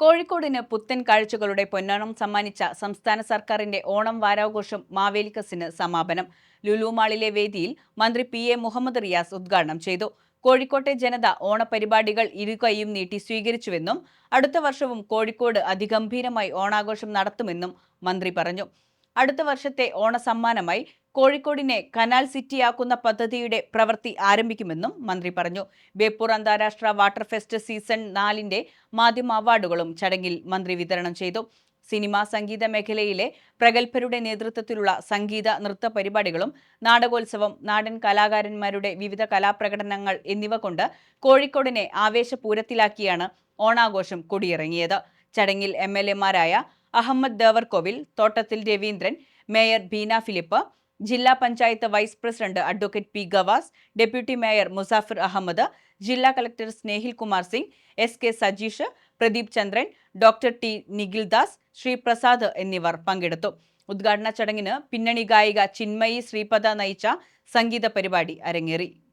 കോഴിക്കോടിന് പുത്തൻ കാഴ്ചകളുടെ പൊന്നോണം സമ്മാനിച്ച സംസ്ഥാന സർക്കാരിന്റെ ഓണം വാരാഘോഷം മാവേലിക്കസിന് സമാപനം. ലുലുമാളിലെ വേദിയിൽ മന്ത്രി പി എ മുഹമ്മദ് റിയാസ് ഉദ്ഘാടനം ചെയ്തു. കോഴിക്കോട്ടെ ജനത ഓണപരിപാടികൾ ഇരുകൈയും നീട്ടി സ്വീകരിച്ചുവെന്നും അടുത്ത വർഷവും കോഴിക്കോട് അതിഗംഭീരമായി ഓണാഘോഷം നടത്തുമെന്നും മന്ത്രി പറഞ്ഞു. അടുത്ത വർഷത്തെ ഓണസമ്മാനമായി കോഴിക്കോടിനെ കനാൽ സിറ്റിയാക്കുന്ന പദ്ധതിയുടെ പ്രവൃത്തി ആരംഭിക്കുമെന്നും മന്ത്രി പറഞ്ഞു. ബേപ്പൂർ അന്താരാഷ്ട്ര വാട്ടർ ഫെസ്റ്റ് സീസൺ നാലിന്റെ മാധ്യമ അവാർഡുകളും ചടങ്ങിൽ മന്ത്രി വിതരണം ചെയ്തു. സിനിമാ സംഗീത മേഖലയിലെ പ്രഗത്ഭരുടെ നേതൃത്വത്തിലുള്ള സംഗീത നൃത്ത പരിപാടികളും നാടകോത്സവം നാടൻ കലാകാരന്മാരുടെ വിവിധ കലാപ്രകടനങ്ങൾ എന്നിവ കൊണ്ട് കോഴിക്കോടിനെ ആവേശപൂരത്തിലാക്കിയാണ് ഓണാഘോഷം കൊടിയിറങ്ങിയത്. ചടങ്ങിൽ എം എൽ എമാരായ അഹമ്മദ് ദേവർകോവിൽ തോട്ടത്തിൽ രവീന്ദ്രൻ മേയർ ബീന ഫിലിപ്പ് ജില്ലാ panchayat vice president advocate P Gavas deputy mayor Musafir Ahammed ജില്ലാ collector Snehil Kumar Singh S K Sajeesh Pradeep Chandran doctor T Nikhil Das Shri Prasad എന്നിവർ പങ്കെടുത്തു. ഉദ്ഘാടന ചടങ്ങിന് പിന്നണി ഗായിക ചിന്മയി ശ്രീപദ നയിച്ച സംഗീത പരിപാടി അരങ്ങേറി.